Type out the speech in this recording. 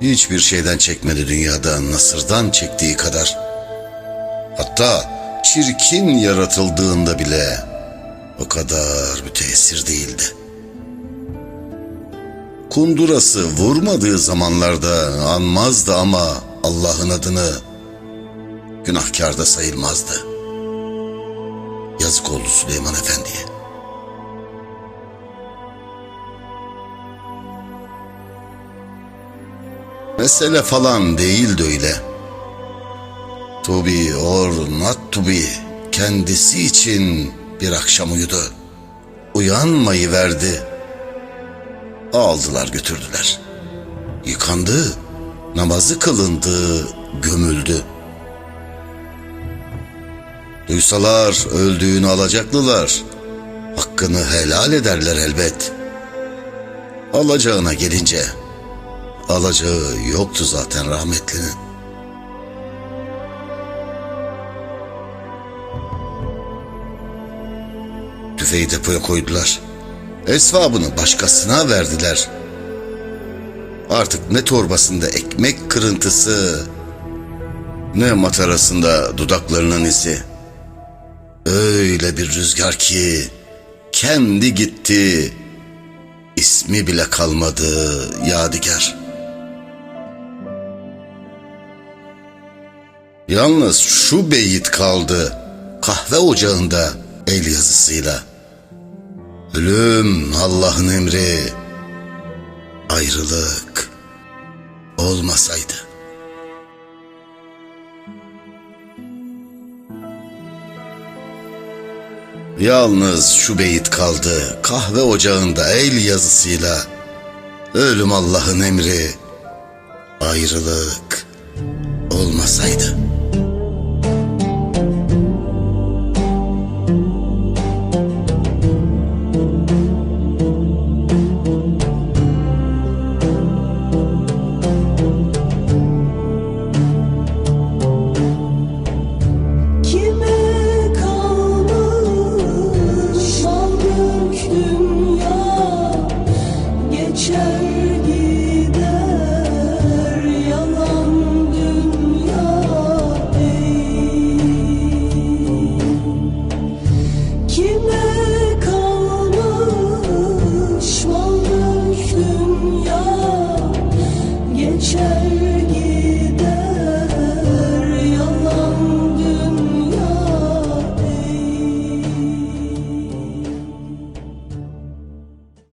Hiçbir şeyden çekmedi dünyada nasırdan çektiği kadar. Hatta çirkin yaratıldığında bile o kadar müteessir değildi. Kundurası vurmadığı zamanlarda anmazdı ama Allah'ın adını günahkar da sayılmazdı. Yazık oldu Süleyman Efendi'ye. Mesele falan değildi öyle. To be or not to be kendisi için bir akşam uyudu. Uyanmayı verdi. Aldılar götürdüler. Yıkandı, namazı kılındı, gömüldü. Duysalar öldüğünü alacaklılar. Hakkını helal ederler elbet. Alacağına gelince alacağı yoktu zaten rahmetlinin. Tüfeği depoya koydular. Esvabını başkasına verdiler. Artık ne torbasında ekmek kırıntısı, ne matarasında dudaklarının izi. Öyle bir rüzgar ki kendi gitti, ismi bile kalmadı yadigar. Yalnız şu beyit kaldı kahve ocağında el yazısıyla. Ölüm Allah'ın emri, ayrılık olmasaydı. Yalnız şu beyit kaldı kahve ocağında el yazısıyla. Ölüm Allah'ın emri, ayrılık olmasaydı.